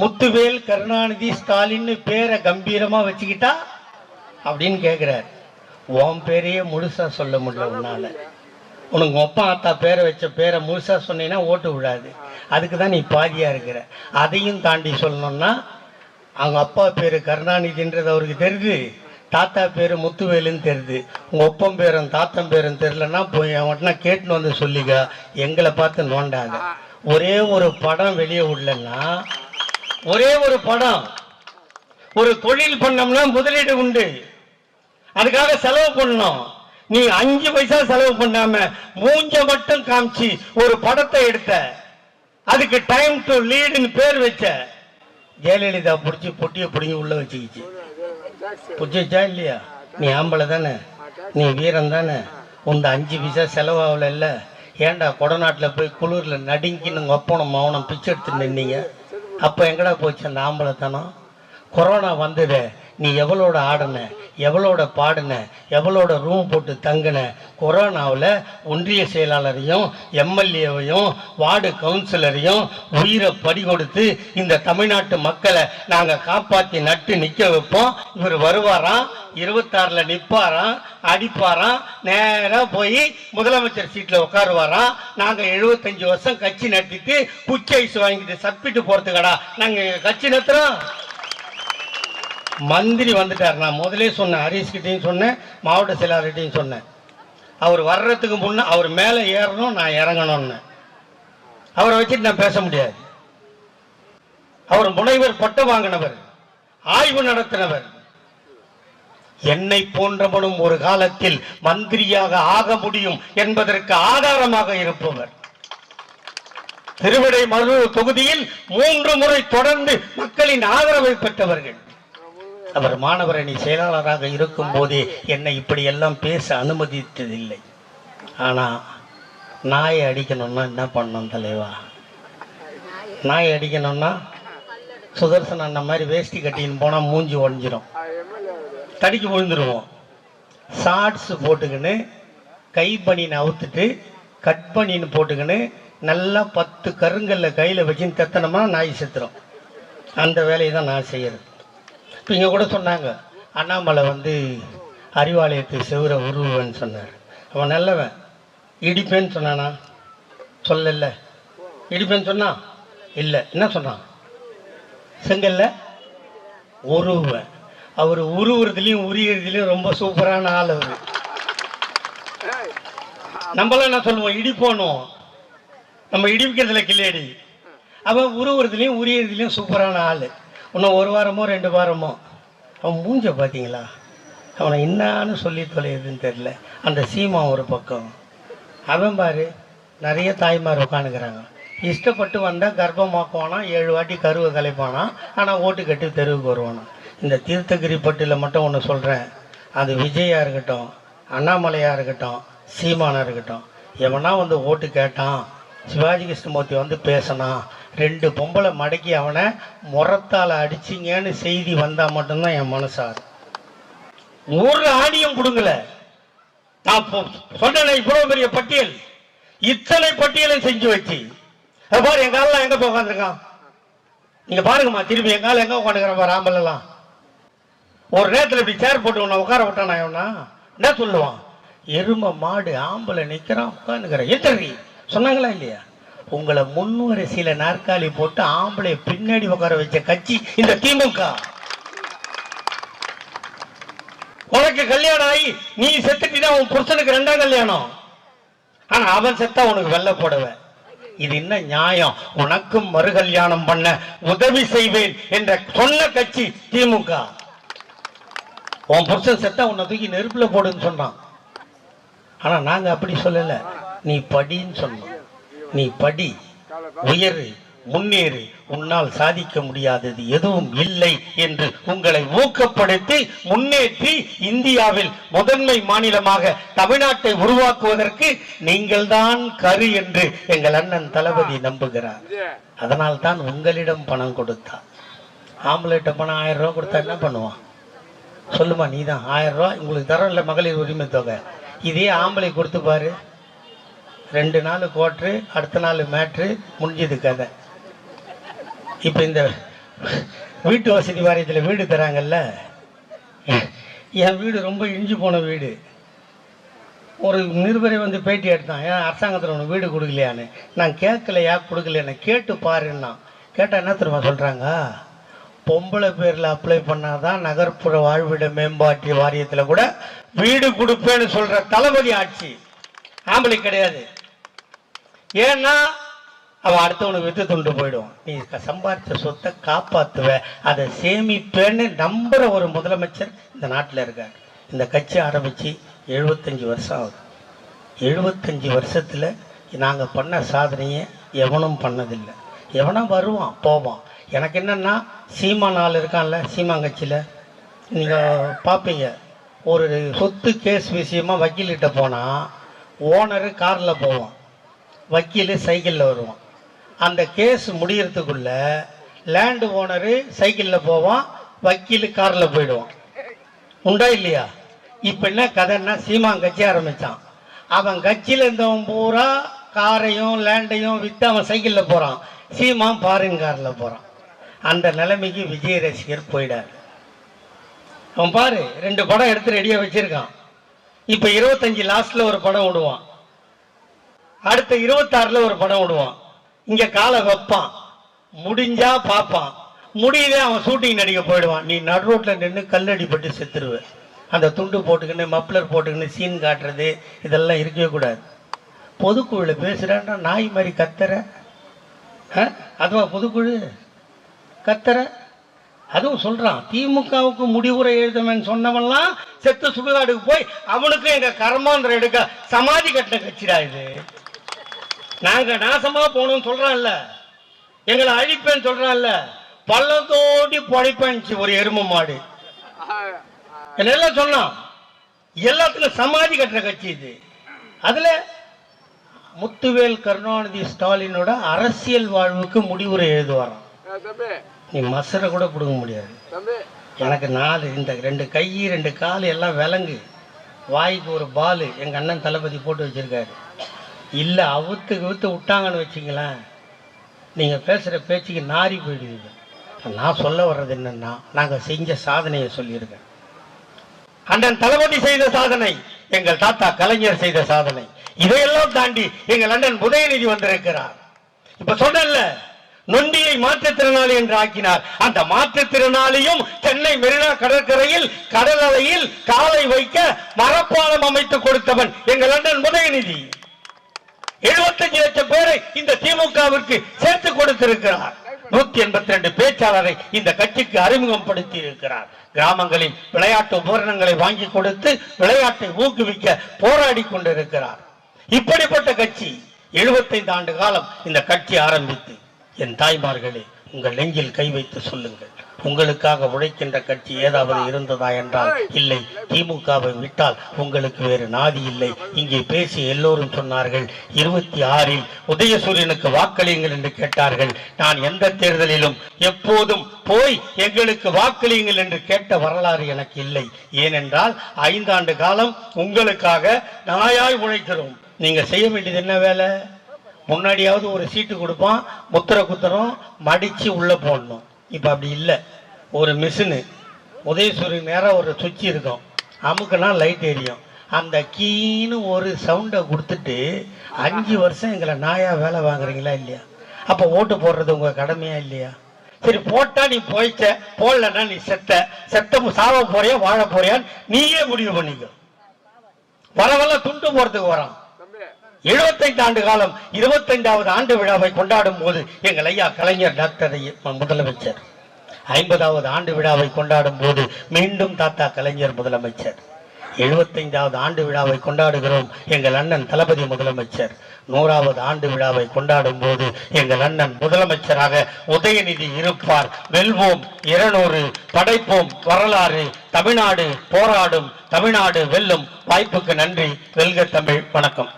முத்துவேல் கருணாநிதி ஸ்டாலின்னு பேரை கம்பீரமா வச்சுக்கிட்டா அப்படின்னு கேக்குறார். உன் பேரையே முழுசா சொல்ல முடியல உன்னால. உனக்கு ஒப்பா ஆத்தா பேரை வச்ச பேரை முழுசா சொன்னீங்கன்னா ஓட்டு விடாது அதுக்கு தான் நீ பாதியா இருக்கிற. அதையும் தாண்டி சொல்லணும்னா அவங்க அப்பா பேரு கருணாநிதின்றது அவருக்கு தெரியுது தாத்தா பேரு முத்துவேலுன்னு தெரியுது உங்க ஒப்பம் பேரும் தாத்தன் பேரும் தெரிலன்னா போய் அவன்கிட்ட கேட்டுன்னு வந்து சொல்லிக்க. எங்களை பார்த்து நோண்டாங்க ஒரே ஒரு படம் வெளியே விடலன்னா ஒரே ஒரு படம் ஒரு தொழில் பண்ணோம்னா முதலீடு உண்டு. அதுக்காக செலவு பண்ணணும். நீ அஞ்சு பைசா செலவு பண்ணாம மூஞ்ச மட்டும் காமிச்சு ஒரு படத்தை எடுத்த. அதுக்கு டைம் டு லீடுன்னு பேர் வச்ச. ஜெயலலிதா பிடிச்சி பொட்டியை பிடிங்கி உள்ள வச்சுக்கிச்சு. பிடிச்சிச்சா இல்லையா? நீ ஆம்பளை தானே? நீ வீரன் தானே? உந்த அஞ்சு பைசா செலவாகல ஏண்டா ஏன்டா கொடநாட்டில் போய் குளிரில் நடுங்கின்னு ஒப்பனம் மௌனம் பிச்சை எடுத்து நின்னீங்க? அப்போ எங்கடா போச்சு அந்த ஆம்பளைத்தனம்? கொரோனா வந்தது நீ எவ்வளோட ஆடின? எவ்வளோட பாடின எவ்வளோட ரூம் போட்டு தங்கின கொரோனாவில் ஒன்றிய செயலாளரையும் எம்எல்ஏவையும் வார்டு கவுன்சிலரையும் உயிரை படி கொடுத்து இந்த தமிழ்நாட்டு மக்களை நாங்கள் காப்பாற்றி நட்டு நிற்க வைப்போம். இவர் வருவாராம் இருபத்தாறில் நிற்பாராம் அடிப்பாராம் நேராக போய் முதலமைச்சர் சீட்டில் உட்காருவாராம். நாங்கள் எழுபத்தஞ்சு வருஷம் கட்சி நடத்திட்டு குச்சி ஐஸ் வாங்கிட்டு சப்பிட்டு போகிறதுக்கடா நாங்கள் கட்சி நடத்துகிறோம் மந்திரி வந்துட்டார் நான் முதலே சொன்னேன் ஹரீஷ்கிட்டையும் சொன்னேன் மாவட்ட செயலாளர்கிட்டையும் சொன்னேன். அவர் வர்றதுக்கு முன்னே அவர் மேலே ஏறணும் நான் இறங்கணும்னு. அவரை வச்சுட்டு நான் பேச முடியாது. அவர் முனைவர் பட்டம் வாங்கினவர் ஆய்வு நடத்தினவர். என்னை போன்றவனும் ஒரு காலத்தில் மந்திரியாக ஆக முடியும் என்பதற்கு ஆதாரமாக இருப்பவர். திருவிடை மருதூர் தொகுதியில் மூன்று முறை தொடர்ந்து மக்களின் ஆதரவை பெற்றவர்கள். அவர் மாணவர் அணி செயலாளராக இருக்கும் போதே என்னை இப்படியெல்லாம் பேச அனுமதித்ததில்லை. ஆனா நாயை அடிக்கணும்னா என்ன பண்ணணும் தலைவா? நாயை அடிக்கணும்னா சுதர்சன் அண்ணன் மாதிரி வேஷ்டி கட்டின்னு போனா மூஞ்சி உடஞ்சிரும் தடிக்கு விழுந்துருவோம். ஷார்ட்ஸ் போட்டுக்கின்னு கை பனின்னு அவுத்துட்டு கட் பண்ணின்னு போட்டுக்கின்னு நல்லா பத்து கருங்கல்ல கையில் வச்சுன்னு தெத்தனமா நாய் செத்துரும். அந்த வேலையை தான் நான் செய்யறது. இப்போ இங்கே கூட சொன்னாங்க. அண்ணாமலை வந்து அறிவாலயத்தை செவ்வர உருவன்னு சொன்னார். அவன் நல்லவன். இடிப்பேன்னு சொன்னானா? சொல்லல. இடிப்பேன்னு சொன்னான் இல்லை. என்ன சொன்னான்? செங்கல்ல? உருவன் அவர் உருவுறதுலையும் உரியறதுலையும் ரொம்ப சூப்பரான ஆள் அவர். நம்மளாம் என்ன சொல்லுவோம்? இடிப்போனும் நம்ம இடிக்கிறதுல கிளியடி அவன் உருவுறதுலையும் உரியதுலையும் சூப்பரான ஆள். இன்னும் ஒரு வாரமோ ரெண்டு வாரமோ? அவன் மூஞ்ச பார்த்தீங்களா அவனை என்னான்னு சொல்லி தொலையுதுன்னு தெரில அந்த சீமா ஒரு பக்கம். அவன் பாரு நிறைய தாய்மார் உட்காந்துக்கிறாங்க. இஷ்டப்பட்டு வந்தால் கர்ப்பமாக்குவானா ஏழு வாட்டி கருவை கலைப்பானா ஆனால் ஓட்டு கட்டி தெருவுக்கு வருவானா. இந்த தீர்த்தகிரி பட்டியில் மட்டும் ஒன்று சொல்கிறேன் அது விஜயாக இருக்கட்டும் அண்ணாமலையாக இருக்கட்டும் சீமானாக இருக்கட்டும். எவனா வந்து ஓட்டு கேட்டான் சிவாஜி கிருஷ்ணமூர்த்தி வந்து பேசினான் ரெண்டு பொம்பளை மடக்கி அவனை முறத்தால் அடிச்சிங்கன்னு செய்தி வந்தால் மட்டும்தான் என் மனசாரு ஒரு ஆணியம் கொடுங்கல. நான் சொன்ன சொன்னேனே இவ்வளவு பெரிய பட்டியல். இத்தனை பட்டியலையும் செஞ்சு வச்சு. அது பாரு என் காலெல்லாம் எங்க போய் உட்காந்துருக்கான் நீங்க பாருங்கம்மா திரும்பி என் கால எங்க உட்காந்துக்கிறேன் பாரு ஆம்பளெல்லாம் ஒரு நேரத்தில் இப்படி சேர் போட்டு உன்னை உட்கார விட்டானா இவனா? என்ன சொல்லுவான்? எருமை மாடு ஆம்பளை நிற்கிறான் உட்காந்துக்கிறேன் எத்தனை சொன்னாங்களா இல்லையா? உங்களை முன்வரிசையில நாற்காலி போட்டு ஆம்பளை பின்னாடி உட்கார வச்ச கட்சி இந்த திமுக. உனக்கு கல்யாணம் ஆகி நீ செத்துட்டீங்கன்னா உன் புருஷனுக்கு ரெண்டாம் கல்யாணம். ஆனா அவன் செத்தா உனக்கு வெள்ளை போடுவேன் இது என்ன நியாயம்? உனக்கும் மறு கல்யாணம் பண்ண உதவி செய்வேன் என்ற சொன்ன கட்சி திமுக. உன் புருஷன் செத்தா உன்னை தூக்கி நெருப்புல போடுன்னு சொன்னான். ஆனா நாங்க அப்படி சொல்லல. நீ படின்னு சொன்னோம் நீ படி உயரு முன்னேறு. உன்னால் சாதிக்க முடியாதது எதுவும் இல்லை என்று உங்களை ஊக்கப்படுத்தி முன்னேற்றி இந்தியாவில் முதன்மை மாநிலமாக தமிழ்நாட்டை உருவாக்குவதற்கு நீங்கள்தான் கரு என்று எங்கள் அண்ணன் தளபதி நம்புகிறார். அதனால் தான் உங்களிடம் பணம் கொடுத்தார் ஆம்பளைட்ட பணம் ஆயிரம் ரூபா கொடுத்தா என்ன பண்ணுவான்? சொல்லுமா நீ தான் ஆயிரம் ரூபாய் உங்களுக்கு தரம் இல்லை மகளிர் உரிமை தொகை இதே ஆம்பளை கொடுத்து பாரு. ரெண்டு நாள் கோட்ரு அடுத்த நாள் மேட்ரு முடிஞ்சது கதை. இப்போ இந்த வீட்டு வசதி வாரியத்தில் வீடு தராங்கல்ல? என் வீடு ரொம்ப இஞ்சி போன வீடு. ஒரு நிருபரை வந்து பேட்டி எடுத்தான் ஏன் அரசாங்கத்தில் ஒன்று வீடு கொடுக்கலையான்னு? நான் கேட்கலையா கொடுக்கலையான்னு கேட்டு பாருன்னா கேட்டால் என்ன திரும்ப சொல்கிறாங்க பொம்பளை பேரில் அப்ளை பண்ணால் தான் நகர்ப்புற வாழ்விட மேம்பாட்டு வாரியத்தில் கூட வீடு கொடுப்பேன்னு சொல்கிற தளபதி ஆட்சி. ஆம்பளை கிடையாது. ஏன்னா அவன் அடுத்தவனுக்கு வித்து துண்டு போயிடுவான். நீ சம்பாதிச்ச சொத்தை காப்பாத்துவ அதை சேமிப்பேன்னு நம்புற ஒரு முதலமைச்சர் இந்த நாட்டில் இருக்கார். இந்த கட்சி ஆரம்பித்து எழுபத்தஞ்சி வருஷம் ஆகுது. எழுபத்தஞ்சி வருஷத்தில் நாங்கள் பண்ண சாதனையை எவனும் பண்ணதில்லை. எவனும் வருவான் போவான். எனக்கு என்னென்னா சீமான் ஆள் இருக்கான்ல சீமான் கட்சியில். நீங்கள் பார்ப்பீங்க ஒரு சொத்து கேஸ் விஷயமா வக்கீல்கிட்ட போனால் ஓனரு காரில் போவான். வக்கீல் சைக்கிளில் வருவான். அந்த கேஸ் முடியறதுக்குள்ள லேண்டு ஓனரு சைக்கிளில் போவான் வக்கீல் காரில் போயிடுவான். உண்டா இல்லையா? இப்போ என்ன கதைன்னா சீமான் கட்சி ஆரம்பித்தான் அவன் கட்சியில் இருந்தவன் பூரா காரையும் லேண்டையும் விற்று அவன் சைக்கிளில் போகிறான் சீமான் ஃபாரின் காரில் போகிறான் அந்த நிலைமைக்கு விஜய் ரசிகர் போயிடாரு அவன் பாரு ரெண்டு படம் எடுத்து ரெடியாக வச்சுருக்கான். இப்போ இருபத்தஞ்சி லாஸ்ட்டில் ஒரு படம் விடுவான். அடுத்த இருபத்தாறுல ஒரு படம் விடுவான். இங்க காலை வைப்பான். முடிஞ்சா பார்ப்பான். முடியுதே அவன் ஷூட்டிங் நடிக்க போயிடுவான். நீ நடு ரோட்ல நின்று கல்லடிப்பட்டு செத்துருவ. அந்த துண்டு போட்டுக்கின்னு மப்ளர் போட்டுக்கின்னு சீன் காட்டுறது இதெல்லாம் இருக்கவே கூடாது. பொதுக்குழுல பேசுறேன்னா நாய் மாதிரி கத்துற. ஆ? அதுவா பொதுக்குழு? கத்துற. அதுவும் சொல்றான் திமுகவுக்கு முடிவுரை எழுதுமேன்னு சொன்னவன்லாம் செத்து சுடுகாடுக்கு போய் அவனுக்கும் எங்க கர்மாந்திரம் எடுக்க சமாதி கட்டின கட்சிடா இது. நாங்க நாசமா போகணும்னு சொல்றான்ல. எங்களை அழிப்பேன்னு சொல்றான்ல. பள்ளம் தோண்டி பொழைப்பேன்ச்சு ஒரு எருமை மாடு. என்னெல்லாம் சொன்னான்? எல்லாத்துக்கும் சமாதி கட்டுற கட்சி இது. அதுல முத்துவேல் கருணாநிதி ஸ்டாலினோட அரசியல் வாழ்வுக்கு முடிவுரை எழுதுவாராம். நீ மசரை கூட பிடுங்க முடியாது. எனக்கு நாலு இந்த ரெண்டு கை ரெண்டு கால் எல்லாம் விலங்கு. வாய்க்கு ஒரு பால். எங்கள் அண்ணன் தளபதி போட்டு வச்சிருக்காரு. இல்லை அவுத்து கவுத்து விட்டாங்கன்னு வச்சிங்களேன் நீங்கள் பேசுகிற பேச்சுக்கு நாரி போயிடுவீங்க. நான் சொல்ல வர்றது என்னென்னா நாங்கள் செஞ்ச சாதனையை சொல்லியிருக்கேன் அண்ணன் தளபதி செய்த சாதனை எங்கள் தாத்தா கலைஞர் செய்த சாதனை. இதையெல்லாம் தாண்டி எங்கள் அண்ணன் உதயநிதி வந்திருக்கிறார். இப்ப சொன்னேன்ல நொண்டியை மாற்றுத்திறனாளி என்று ஆக்கினார். அந்த மாற்றுத்திறனாளியும் சென்னை மெரினா கடற்கரையில் கடல் அலையில் காலை வைக்க மரப்பாலம் அமைத்து கொடுத்தவன் எங்கள் அண்ணன் உதயநிதி. 75 லட்சம் பேரை இந்த திமுகவிற்கு சேர்த்து கொடுத்திருக்கிறார். நூத்தி எண்பத்தி ரெண்டு பேச்சாளரை இந்த கட்சிக்கு அறிமுகப்படுத்தி இருக்கிறார் கிராமங்களில் விளையாட்டு உபகரணங்களை வாங்கி கொடுத்து விளையாட்டை ஊக்குவிக்க போராடி கொண்டிருக்கிறார். இப்படிப்பட்ட கட்சி 75 ஆண்டு காலம் இந்த கட்சி ஆரம்பித்து. என் தாய்மார்களே உங்கள் நெஞ்சில் கை வைத்து சொல்லுங்கள். உங்களுக்காக உழைக்கின்ற கட்சி ஏதாவது இருந்ததா என்றால் இல்லை. திமுகவை விட்டால் உங்களுக்கு வேறு நாதி இல்லை. இங்கே பேசி எல்லோரும் சொன்னார்கள் இருபத்தி ஆறில் உதயசூரியனுக்கு வாக்களியுங்கள் என்று கேட்டார்கள். நான் எந்த தேர்தலிலும் எப்போதும் போய் எங்களுக்கு வாக்களியுங்கள் என்று கேட்ட வரலாறு எனக்கு இல்லை. ஏனென்றால் ஐந்தாண்டு காலம் உங்களுக்காக நாயாய் உழைக்கிறோம். நீங்க செய்ய வேண்டியது என்ன வேலை? முன்னாடியாவது ஒரு சீட்டு கொடுப்பான் முத்திர குத்துறோம் மடித்து உள்ளே போடணும். இப்போ அப்படி இல்லை. ஒரு மிஷினு உதயசூரியன் நேரம் ஒரு சுவிட்ச் இருக்கும். அமுக்குனா லைட் எரியும். அந்த கீன்னு ஒரு சவுண்டை கொடுத்துட்டு அஞ்சு வருஷம் எங்களை நாயாக வேலை வாங்குறீங்களா இல்லையா? அப்போ ஓட்டு போடுறது உங்கள் கடமையா இல்லையா? சரி போட்டா நீ போயிச்ச போடலன்னா நீ செத்த. செத்த சாவ போறியா வாழ போறியான்னு நீயே முடிவு பண்ணிக்கோ. வர வர துண்டு போகிறதுக்கு வரான். எழுபத்தைந்து ஆண்டு காலம் இருபத்தைந்தாவது ஆண்டு விழாவை கொண்டாடும் போது எங்கள் ஐயா கலைஞர் டாக்டர் முதலமைச்சர். ஐம்பதாவது ஆண்டு விழாவை கொண்டாடும் போது மீண்டும் தாத்தா கலைஞர் முதலமைச்சர். எழுபத்தைந்தாவது ஆண்டு விழாவை கொண்டாடுகிறோம் எங்கள் அண்ணன் தளபதி முதலமைச்சர். நூறாவது ஆண்டு விழாவை கொண்டாடும் போது எங்கள் அண்ணன் முதலமைச்சராக உதயநிதி இருப்பார். வெல்வோம் இருநூறு படைப்போம் வரலாறு தமிழ்நாடு போராடும் தமிழ்நாடு வெல்லும். வாய்ப்புக்கு நன்றி. வெல்க தமிழ் வணக்கம்.